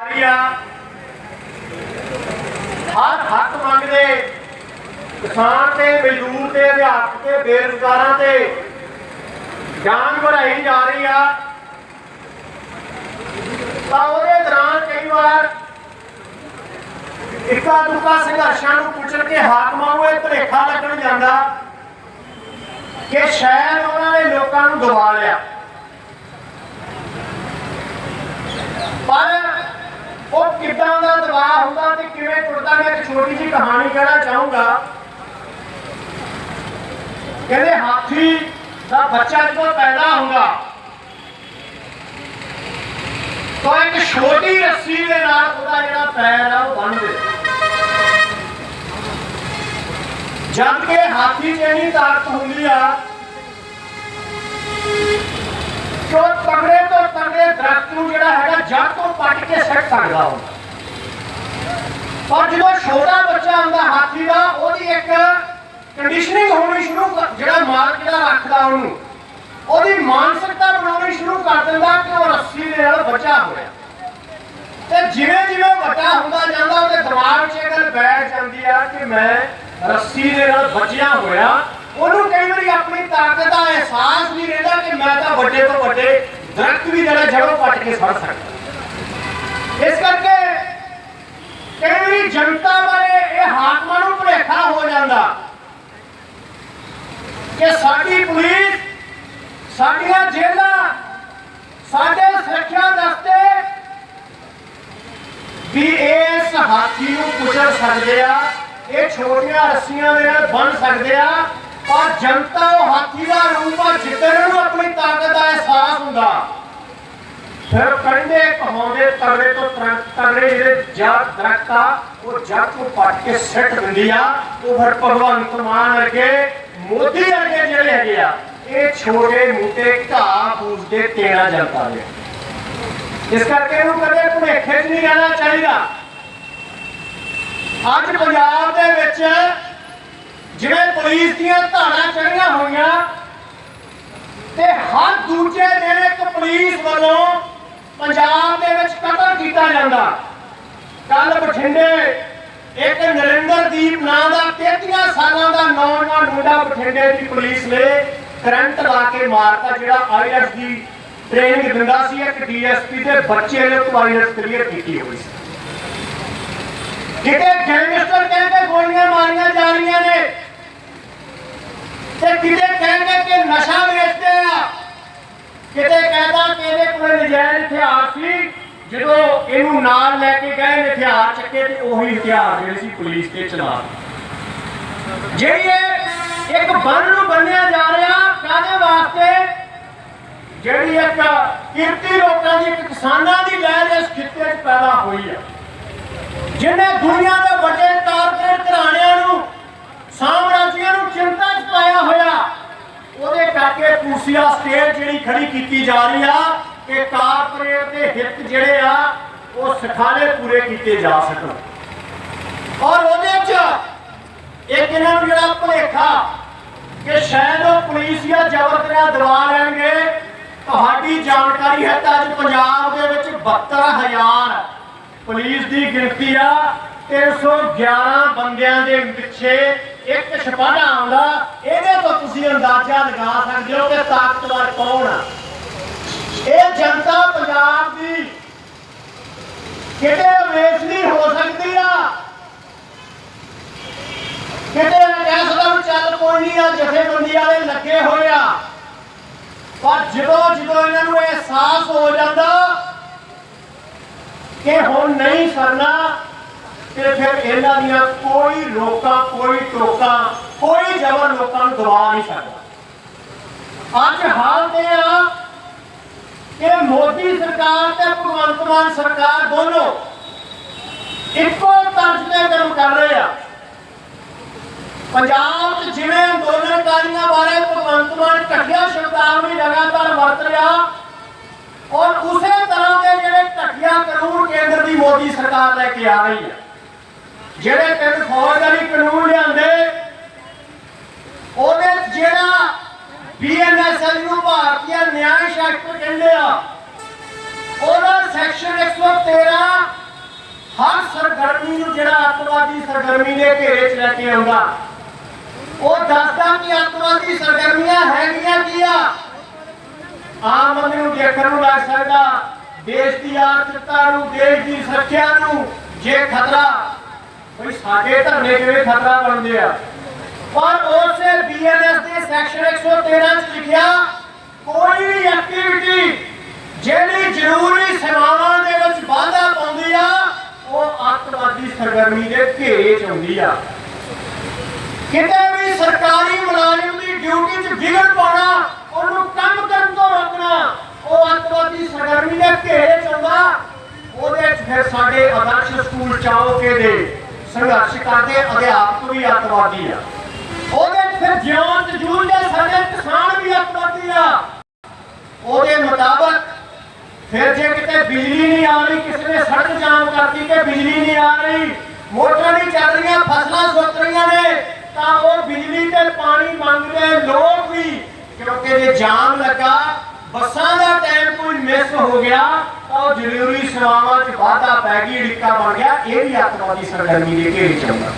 ਆ ਹਰ ਹੱਕ ਮੰਗਦੇ, ਕਿਸਾਨ ਤੇ, ਮਜ਼ਦੂਰ ਤੇ, ਅਧਿਆਪਕ ਤੇ, ਬੇਰੁਜ਼ਗਾਰਾਂ ਤੇ। ਜਾਨ ਵਧਾਈ ਜਾ ਰਹੀ ਆ। ਤਾਂ ਉਹਦੇ ਦੌਰਾਨ ਕਈ ਵਾਰ ਇੱਕਾ ਦੁੱਕਾ ਸੰਘਰਸ਼ਾਂ ਨੂੰ ਪੁੱਛਣ ਕੇ ਹਾਕਮਾਂ ਨੂੰ ਇਹ ਭੁਲੇਖਾ ਲੱਗਣ ਜਾਂਦਾ ਕਿ ਸ਼ਾਇਦ ਉਹਨਾਂ ਨੇ ਲੋਕਾਂ ਨੂੰ ਦਬਾ ਲਿਆ ਪਰ ਉਹ ਕਿੱਦਾਂ ਦਾ ਦਬਾਅ ਹੁੰਦਾ ਤੇ ਕਿਵੇਂ ਟੁੱਟਦਾ ਮੈਂ ਇੱਕ ਛੋਟੀ ਜਿਹੀ ਕਹਾਣੀ ਕਹਿਣਾ ਚਾਹੂੰਗਾ। ਕਹਿੰਦੇ ਹਾਥੀ ਦਾ ਬੱਚਾ ਜਦੋਂ ਪੈਦਾ ਹੁੰਦਾ, ਤਾਂ ਇੱਕ ਛੋਟੀ ਰੱਸੀ ਦੇ ਨਾਲ ਉਹਦਾ ਜਿਹੜਾ ਪੈਰ ਆ ਉਹ ਬੰਨ੍ਹ ਦਿੰਦੇ। ਜਦ ਕਿ ਹਾਥੀ ਜਿਹੜੀ ਤਾਕਤ ਹੁੰਦੀ ਆ ਉਹ ਤਗੜੇ ਤੋਂ ਤਗੜੇ ਦਰਖਤ ਨੂੰ ਜਿਹੜਾ ਹੈਗਾ ਜੜ ਤੋਂ ਪੱਟ ਕੇ ਸਿੱਟ ਸਕਦਾ ਹੁੰਦਾ। ਪਰ ਜਦੋਂ ਛੋਟਾ ਬੱਚਾ ਹੁੰਦਾ ਹਾਥੀ ਦਾ, ਉਹਦੀ ਇੱਕ ਕੰਡੀਸ਼ਨਿੰਗ ਹੋਣੀ ਸ਼ੁਰੂ ਜਿਹੜਾ ਮਾਲਕ ਜਿਹੜਾ ਰੱਖਦਾ ਉਹਨੂੰ, ਉਹਦੀ ਮਾਨਸਿਕਤਾ ਬਣਾਉਣੀ ਸ਼ੁਰੂ ਕਰ ਦਿੰਦਾ ਕਿ ਉਹ ਰੱਸੀ ਦੇ ਨਾਲ ਬੱਚਾ ਹੋਇਆ। ਤੇ ਜਿਵੇਂ ਜਿਵੇਂ ਵੱਡਾ ਹੁੰਦਾ ਜਾਂਦਾ, ਉਹਦੇ ਦਿਮਾਗ 'ਚ ਇਹ ਗੱਲ ਬੈਠ ਜਾਂਦੀ ਆ ਕਿ ਮੈਂ ਰੱਸੀ ਦੇ ਨਾਲ ਬਚਿਆ ਹੋਇਆ। ਉਹਨੂੰ ਕਈ ਵਾਰੀ ਆਪਣੀ ਤਾਕਤ ਦਾ ਅਹਿਸਾਸ ਨਹੀਂ ਰਹਿੰਦਾ ਕਿ ਮੈਂ ਤਾਂ ਵੱਡੇ ਤੋਂ ਵੱਡੇ ਦਰਖਤ ਵੀ ਜਿਹੜਾ ਜੜੋਂ ਪੱਟ ਕੇ ਸੜ ਸਕਦਾ। ਇਸ ਕਰਕੇ ਕਈ ਵਾਰੀ ਜਨਤਾ ਬਾਰੇ ਇਹ ਹਾਕਮਾਂ ਨੂੰ ਭੁਲੇਖਾ ਹੋ ਜਾਂਦਾ। ਕਿ ਸਾਡੀ ਪੁਲਿਸ, ਸਾਡੀਆਂ ਜੇਲ੍ਹਾਂ, ਸਾਡੇ ਸੁਰੱਖਿਆ ਦਸਤੇ ਵੀ ਇਸ ਹਾਥੀ ਨੂੰ ਕੁਚਲ ਸਕਦੇ ਆ, ਇਹ ਛੋਟੀਆਂ ਰੱਸੀਆਂ ਦੇ ਨਾਲ ਬਣ ਸਕਦੇ ਆ, ਪਰ ਜਨਤਾ ਉਹ ਹਾਥੀ ਦਾ ਰੂਪ ਆ ਜਿੱਦਣ ਨੂੰ ਆਪਣੀ ਤਾਕਤ ਦਾ ਅਹਿਸਾਸ ਹੁੰਦਾ। ਫਿਰ ਕੰਡੇ ਕਹਾਉਂਦੇ ਤਗੜੇ ਤੋਂ ਤਰ- ਜਿਹੜੇ ਜੜ ਦਰਖਤ ਉਹ ਜੜ ਤੋਂ ਪੱਟ ਕੇ ਸਿੱਟ ਦਿੰਦੀ ਆ। ਉਹ ਫਿਰ ਭਗਵੰਤ ਮਾਨ ਵਰਗੇ, ਮੋਦੀ ਵਰਗੇ ਜਿਹੜੇ ਹੈਗੇ ਆ, ਇਹ ਛੋਟੇ ਮੋਟੇ ਘਾਹ ਫੂਸ ਦੇ ਤੇੜਾ ਜਨਤਾ ਦੇ ਇਸ ਕਰਕੇ ਇਹਨੂੰ ਕਦੇ ਭੁਲੇਖੇ 'ਚ ਨਹੀਂ ਰਹਿਣਾ ਚਾਹੀਦਾ। ਅੱਜ ਪੰਜਾਬ ਦੇ ਵਿੱਚ ਜਿਵੇਂ ਪੁਲਿਸ ਦੀਆਂ ਧਾਰਾਂ ਚੜੀਆਂ ਹੋਈਆਂ, ਤੇ ਹਰ ਦੂਜੇ ਦਿਨ ਇੱਕ ਪੁਲਿਸ ਵੱਲੋਂ ਪੰਜਾਬ ਦੇ ਵਿੱਚ ਕਤਲ ਕੀਤਾ ਜਾਂਦਾ। ਕੱਲ ਬਠਿੰਡੇ ਇੱਕ ਨਰਿੰਦਰਦੀਪ ਨਾਂ ਦਾ 33 ਸਾਲਾਂ ਦਾ ਨੌਜਵਾਨ ਮੁੰਡਾ ਬਠਿੰਡੇ ਦੀ ਪੁਲਿਸ ਨੇ ਕਰੰਟ ਲਾ ਕੇ ਮਾਰਤਾ, ਜਿਹੜਾ ਆਈਐਸ ਦੀ ਟ੍ਰੇਨਿੰਗ ਦਿੰਦਾ ਸੀ, ਇੱਕ ਡੀਐਸਪੀ ਦੇ ਬੱਚੇ ਨੇ ਉਹ ਆਈਐਸ ਕਲੀਅਰ ਕੀਤੀ ਹੋਈ ਸੀ। ਕਿਤੇ ਗੈਂਗਸਟਰ ਕਹਿੰਦੇ ਗੋਲੀਆਂ ਮਾਰੀਆਂ ਜਾ ਰਹੀਆਂ ਨੇ ਤੇ ਕਿਤੇ ਕਹਿੰਦੇ ਕਿ ਕਿਤੇ ਕਹਿੰਦਾ ਕਿ ਇਹਦੇ ਕੋਲ ਨਜਾਇਜ਼ ਹਥਿਆਰ ਸੀ, ਜਦੋਂ ਇਹਨੂੰ ਨਾਲ ਲੈ ਕੇ ਗਏ ਹਥਿਆਰ ਚੱਕੇ ਤੇ ਉਹੀ ਹਥਿਆਰ ਜਿਹੜੇ ਸੀ ਪੁਲਿਸ ਤੇ ਚਲਾ ਜਿਹੜੀ ਇਹ ਇੱਕ ਬੰਨ ਨੂੰ ਬੰਨਿਆ ਜਾ ਰਿਹਾ, ਕਾਹਦੇ ਵਾਸਤੇ? ਜਿਹੜੀ ਇੱਕ ਕਿਰਤੀ ਲੋਕਾਂ ਦੀ ਕਿਸਾਨਾਂ ਦੀ ਲਹਿਰ ਇਸ ਖਿੱਤੇ 'ਚ ਪੈਦਾ ਹੋਈ ਹੈ। ਜਿਹਨੇ ਦੁਨੀਆ ਦੇ ਵੱਡੇ ਕਾਰਪੋਰੇਟ ਘਰਾਣਿਆਂ ਨੂੰ ਸਾਮਰਾਜੀਆਂ ਨੂੰ ਚਿੰਤਾ 'ਚ ਪਾਇਆ ਹੋਇਆ ਉਹਦੇ ਕਰਕੇ ਪੂਸੀਆ ਸਟੇਟ ਜਿਹੜੀ ਖੜੀ ਕੀਤੀ ਜਾ ਰਹੀ ਆ ਕਿ ਕਾਰਪੋਰੇਟ ਦੇ ਹਿੱਤ ਜਿਹੜੇ ਆ, ਉਹ ਸਖਾਲੇ ਪੂਰੇ ਕੀਤੇ ਜਾ ਸਕਣ। ਔਰ ਉਹਦੇ 'ਚ ਇੱਕ ਇਹਨਾਂ ਨੂੰ ਜਿਹੜਾ ਭੁਲੇਖਾ ਕਿ ਸ਼ਾਇਦ ਉਹ ਪੁਲਿਸ ਜਾਂ ਜ਼ਬਰਦਸਤੀ ਦਵਾ ਲੈਣਗੇ, ਤੁਹਾਡੀ ਜਾਣਕਾਰੀ ਹੈ ਤਾਂ ਅੱਜ ਪੰਜਾਬ ਦੇ ਵਿੱਚ 72000 ਪੁਲਿਸ ਦੀ ਗਿਣਤੀ ਆ 311 ਬੰਦਿਆਂ ਦੇ ਪਿੱਛੇ ਇੱਕ ਸਿਪਾਹੀ ਆਉਂਦਾ, ਇਹਦੇ ਤੋਂ ਤੁਸੀਂ ਅੰਦਾਜ਼ਾ ਲਗਾ ਸਕਦੇ ਹੋ ਕਿ ਤਾਕਤਵਰ ਕੌਣ ਆ। ਇਹ ਜਨਤਾ ਪੰਜਾਬ ਦੀ ਕਿਤੇ ਵੇਚਦੀ ਹੋ ਸਕਦੀ ਆ। ਕਿਤੇ ਕਹਿ ਸਕਦਾ ਚੱਲ ਕੋਈ ਨਹੀਂ ਆ, ਜਥੇਬੰਦੀ ਵਾਲੇ ਲੱਗੇ ਹੋਏ ਆ। ਪਰ ਜਦੋਂ ਜਦੋਂ ਇਹਨਾਂ ਨੂੰ ਅਹਿਸਾਸ ਹੋ ਜਾਂਦਾ ਕਿ ਹੁਣ ਨਹੀਂ ਕਰਨਾ ਤੇ ਫਿਰ ਇਹਨਾਂ ਦੀਆਂ ਕੋਈ ਰੋਕਾਂ, ਕੋਈ ਟੋਕਾਂ, ਕੋਈ ਜ਼ਬਰ ਲੋਕਾਂ ਨੂੰ ਦਬਾ ਨਹੀਂ ਸਕਦਾ। ਅੱਜ ਹਾਲ ਤੇ ਆ ਕਿ ਮੋਦੀ ਸਰਕਾਰ ਤੇ ਭਗਵੰਤ ਮਾਨ ਸਰਕਾਰ ਦੋਨੋਂ ਇੱਕੋ ਤਰਜ਼ ਤੇ ਕੰਮ ਕਰ ਰਹੇ ਆ। ਪੰਜਾਬ 'ਚ ਜਿਵੇਂ ਅੰਦੋਲਨਕਾਰੀਆਂ ਬਾਰੇ ਭਗਵੰਤ ਮਾਨ ਘਟੀਆ ਸ਼ਬਦਾਵਲੀ ਲਗਾਤਾਰ ਵਰਤ ਰਿਹਾ, ਔਰ ਉਸੇ ਤਰ੍ਹਾਂ ਦੇ ਜਿਹੜੇ ਘਟੀਆ ਕਾਨੂੰਨ ਕੇਂਦਰ ਦੀ ਮੋਦੀ ਸਰਕਾਰ ਲੈ ਕੇ ਆ ਰਹੀ ਹੈ ਜਿਹੜੇ ਤਿੰਨ ਫੌਜਦਾਰੀ ਕਾਨੂੰਨ ਲਿਆਂਦੇ ਉਹਦੇ ਜਿਹੜਾ ਬੀਐਨਐਸਐਲ ਨੂੰ ਭਾਰਤੀ ਨਿਆਂ ਸ਼ਾਸਤਰ ਕਹਿੰਦੇ ਆ, ਉਹਦਾ ਸੈਕਸ਼ਨ 113 ਹਰ ਸਰਗਰਮੀ ਨੂੰ ਜਿਹੜਾ ਅੱਤਵਾਦੀ ਸਰਗਰਮੀ ਦੇ ਘੇਰੇ 'ਚ ਲੈ ਕੇ ਆਉਂਦਾ। ਉਹ ਦੱਸਦਾ ਕਿ ਅੱਤਵਾਦੀ ਸਰਗਰਮੀਆਂ ਹੈਗੀਆਂ ਕੀ ਆ? ਆਮ ਆਦਮੀ ਨੂੰ ਦੇਖਣ ਨੂੰ ਲੱਗ ਸਕਦਾ, ਦੇਸ਼ ਦੀ ਆਰਥਿਕਤਾ ਨੂੰ, ਦੇਸ਼ ਦੀ ਸੁਰੱਖਿਆ ਨੂੰ ਜੇ ਖਤਰਾ ਕੋਈ ਸਾਡੇ ਧਰਨੇ ਕਿਵੇਂ ਖਤਰਾ ਬਣਦੇ ਆ? ਪਰ ਉਸੇ ਬੀਐਨਐਸ ਦੇ ਸੈਕਸ਼ਨ 113 ਚ ਲਿਖਿਆ, ਕੋਈ ਵੀ ਐਕਟੀਵਿਟੀ ਜਿਹੜੀ ਜ਼ਰੂਰੀ ਸੇਵਾਵਾਂ ਦੇ ਵਿੱਚ ਵਾਧਾ ਪਾਉਂਦੀ ਆ, ਉਹ ਅੱਤਵਾਦੀ ਸਰਗਰਮੀ ਦੇ ਘੇਰੇ ਚ ਆਉਂਦੀ ਆ। ਕਿਤੇ ਵੀ ਸਰਕਾਰੀ ਮੁਲਾਜ਼ਮ ਦੀ ਡਿਊਟੀ 'ਚ ਵਿਗੜ ਪਾਉਣਾ, ਉਹਨੂੰ ਕੰਮ ਕਰਨ ਤੋਂ ਰੋਕਣਾ, ਉਹ ਅੱਤਵਾਦੀ ਸਰਗਰਮੀ ਦੇ ਘੇਰੇ 'ਚ ਆਉਂਦਾ, ਉਹਦੇ 'ਚ ਫਿਰ ਸਾਡੇ ਆਦਰਸ਼ ਸਕੂਲ ਚਾਓਕੇ ਦੇ। ਸੰਘਰਸ਼ ਕਰਦੇ ਅਧਿਆਪਕ ਵੀ ਅੱਤਵਾਦੀ ਆ। ਉਹਦੇ ਫਿਰ ਜਿਉਂ ਤੇ ਜੂਝਦੇ ਸਾਡੇ ਕਿਸਾਨ ਵੀ ਅੱਤਵਾਦੀ ਆ। ਉਹਦੇ ਮੁਤਾਬਕ ਫਿਰ ਜੇ ਕਿਤੇ ਬਿਜਲੀ ਨਹੀਂ ਆ ਰਹੀ, ਕਿਸੇ ਨੇ ਸੜਕ ਜਾਮ ਕਰਤੀ ਕਿ ਬਿਜਲੀ ਨਹੀਂ ਆ ਰਹੀ, ਮੋਟਰਾਂ ਨਹੀਂ ਚੱਲ ਰਹੀਆਂ, ਫਸਲਾਂ ਸੁੱਕ ਰਹੀਆਂ ਨੇ, ਤਾਂ ਉਹ ਬਿਜਲੀ ਤੇ ਪਾਣੀ ਮੰਗਦੇ ਲੋਕ ਵੀ, ਕਿਉਂਕਿ ਜੇ ਜਾਮ ਲੱਗਾ, ਬੱਸਾਂ ਦਾ ਟਾਈਮ ਕੋਈ ਮਿਸ ਹੋ ਗਿਆ ਤਾਂ ਜ਼ਰੂਰੀ ਸੇਵਾਵਾਂ 'ਚ ਵਾਧਾ ਪੈ ਗਈ ਢਿੱਕਾ ਬਣ ਗਿਆ, ਇਹ ਵੀ ਅੱਤਵਾਦੀ ਸਰਗਰਮੀ ਦੇ ਘੇਰੇ 'ਚ ਆਉਂਦਾ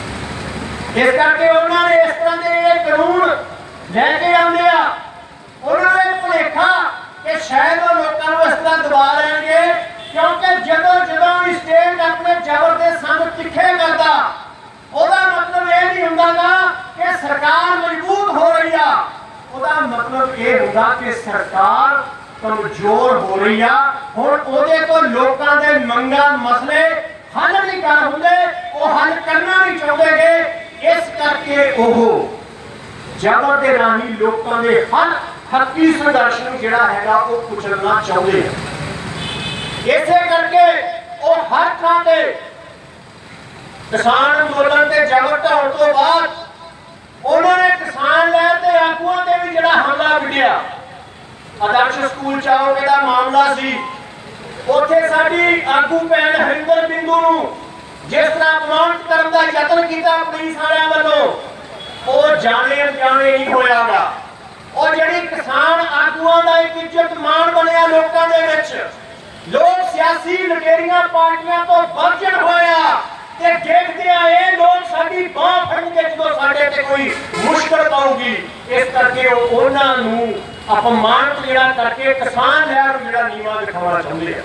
ਇਸ ਕਰਕੇ ਉਹਨਾਂ ਨੇ ਇਸ ਤਰ੍ਹਾਂ ਦੇ ਕਾਨੂੰਨ ਲੈ ਕੇ ਆਉਂਦੇ ਆ। ਉਹਨਾਂ ਨੇ ਭੁਲੇਖਾ ਕਿ ਸ਼ਾਇਦ ਉਹ ਲੋਕਾਂ ਨੂੰ ਇਸ ਤਰ੍ਹਾਂ ਦਬਾ ਲੈਣਗੇ, ਕਿਉਂਕਿ ਜਦੋਂ ਜਦੋਂ ਵੀ ਸਟੇਟ ਆਪਣੇ ਜ਼ਬਰ ਦੇ ਸੰਗ ਤਿੱਖੇ ਕਰਦਾ, ਉਹਦਾ ਮਤਲਬ ਇਹ ਨਹੀਂ ਹੁੰਦਾਗਾ ਕਿ ਸਰਕਾਰ ਮਜ਼ਬੂਤ ਹੋ ਰਹੀ ਆ। ਉਹਦਾ ਮਤਲਬ ਇਹ ਹੁੰਦਾ ਕਿ ਸਰਕਾਰ ਕਮਜ਼ੋਰ ਹੋ ਰਹੀ ਆ। ਹੁਣ ਉਹਦੇ ਤੋਂ ਲੋਕਾਂ ਦੇ ਮੰਗਾਂ ਮਸਲੇ ਹੱਲ ਨਹੀਂ ਕਰ ਹੁੰਦੇ, ਉਹ ਹੱਲ ਕਰਨਾ ਨਹੀਂ ਚਾਹੁੰਦੇਗੇ ਇਸ ਕਰਕੇ ਉਹ ਜ਼ਬਰ ਦੇ ਰਾਹੀਂ ਲੋਕਾਂ ਦੇ ਹਰ ਹੱਕੀ ਸੰਘਰਸ਼ ਨੂੰ ਜਿਹੜਾ ਹੈਗਾ ਉਹ ਕੁਚਲਣਾ ਚਾਹੁੰਦੇ ਆ। ਇਸੇ ਕਰਕੇ ਉਹ ਹਰ ਥਾਂ ਤੇ ਕਿਸਾਨ ਅੰਦੋਲਨ ਤੇ ਜ਼ਬਰ ਢਾਉਣ ਤੋਂ ਬਾਅਦ ਉਹਨਾਂ ਨੇ ਕਿਸਾਨ ਲੈ ਤੇ ਆਗੂਆਂ ਤੇ ਵੀ ਜਿਹੜਾ ਹਮਲਾ ਵਿੱਢਿਆ। ਆਦਰਸ਼ ਸਕੂਲ ਚਾਹੋਗੇ ਦਾ ਮਾਮਲਾ ਸੀ। ਉੱਥੇ ਸਾਡੀ ਆਗੂ ਭੈਣ ਹਰਿੰਦਰ ਬਿੰਦੂ ਨੂੰ ਜਿਸ ਤਰ੍ਹਾਂ ਅਪਮਾਨਿਤ ਕਰਨ ਦਾ ਯਤਨ ਕੀਤਾ ਪੁਲਿਸ ਵਾਲਿਆਂ ਵੱਲੋਂ, ਉਹ ਜਾਣੇ ਅਣਜਾਣੇ ਨਹੀਂ ਹੋਇਆਗਾ। ਉਹ ਜਿਹੜੀ ਕਿਸਾਨ ਆਗੂਆਂ ਦਾ ਇੱਕ ਇੱਜ਼ਤ ਮਾਣ ਬਣਿਆ ਲੋਕਾਂ ਦੇ ਵਿੱਚ, ਲੋਕ ਸਿਆਸੀ ਲਟੇਰੀਆਂ ਪਾਰਟੀਆਂ ਤੋਂ ਵਰਜਣ ਹੋਇਆ ਤੇ ਦੇਖਦੇ ਆ ਇਹ ਲੋਕ ਸਾਡੀ ਬਾਹ ਫੜਨਗੇ ਜਦੋਂ ਸਾਡੇ ਤੇ ਕੋਈ ਮੁਸ਼ਕਲ ਪਾਉਗੀ ਇਸ ਕਰਕੇ ਉਹਨਾਂ ਨੂੰ ਅਪਮਾਨਿਤ ਜਿਹੜਾ ਕਰਕੇ ਕਿਸਾਨ ਹੈ ਨੂੰ ਜਿਹੜਾ ਨੀਵਾ ਦਿਖਾਉਣਾ ਚਾਹੁੰਦੇ ਆ।